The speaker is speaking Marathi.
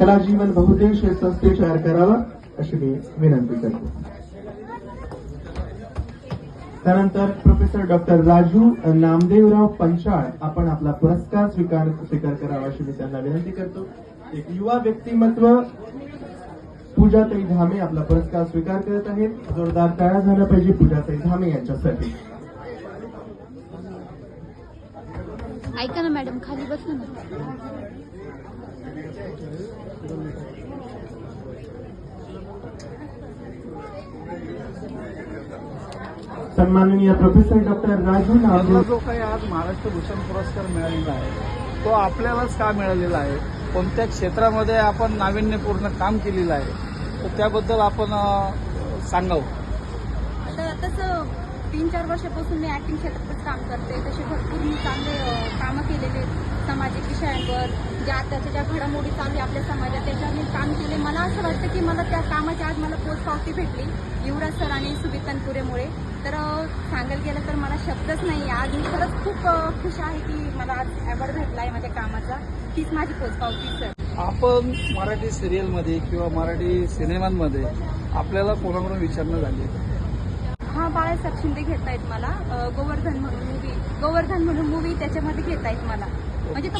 कलाजीवन बहुद्देश हे संस्थे तयार करावं अशी मी विनंती करतो. त्यानंतर प्रोफेसर डॉक्टर राजू नामदेवराव पंचाळ आपण आपला पुरस्कार स्वीकार स्वीकार करावा अशी मी त्यांना विनंती करतो. एक युवा व्यक्तिमत्व पूजाताई धामे आपला पुरस्कार स्वीकार करत आहेत. जोरदार टाळ्या झाल्या पाहिजे पूजाताई धामे यांच्यासाठी. ऐका ना मॅडम खाली बसा ना. सन्माननीय प्रोफेसर डॉक्टर राजू नामदेव जो। काही आज महाराष्ट्र भूषण पुरस्कार मिळालेला आहे तो आपल्यालाच का मिळालेला आहे? कोणत्या क्षेत्रामध्ये आपण नाविन्यपूर्ण काम केलेलं आहे? तर त्याबद्दल आपण सांगावं. आता तसं तीन चार वर्षापासून मी ऍक्टिंग क्षेत्रातच काम करते. तसे भरपूर मी चांगले कामं केलेले. सामाजिक विषयांवर. ज्या आताच्या ज्या घडामोडी चालू आहे आपल्या समाजात त्याच्यावर मी मला असं वाटतं की मला त्या कामाची आज मला पोच पावती भेटली युवराज सर आणि सुबीर तनपुरेमुळे. तर सांगायला गेलं तर मला शब्दच नाही आज मी खरंच खूप खुश आहे की मला आज अवॉर्ड भेटला आहे माझ्या कामाचा. तीच माझी पोच पावती सर आपण मराठी सिरियलमध्ये किंवा मराठी सिनेमांमध्ये आपल्याला कोणाकडून विचारणं झाली? हा बाळासाहेब शिंदे घेतायत मला. गोवर्धन म्हणून मूवी गोवर्धन म्हणून मूवी त्याच्यामध्ये घेतायत मला. म्हणजे तो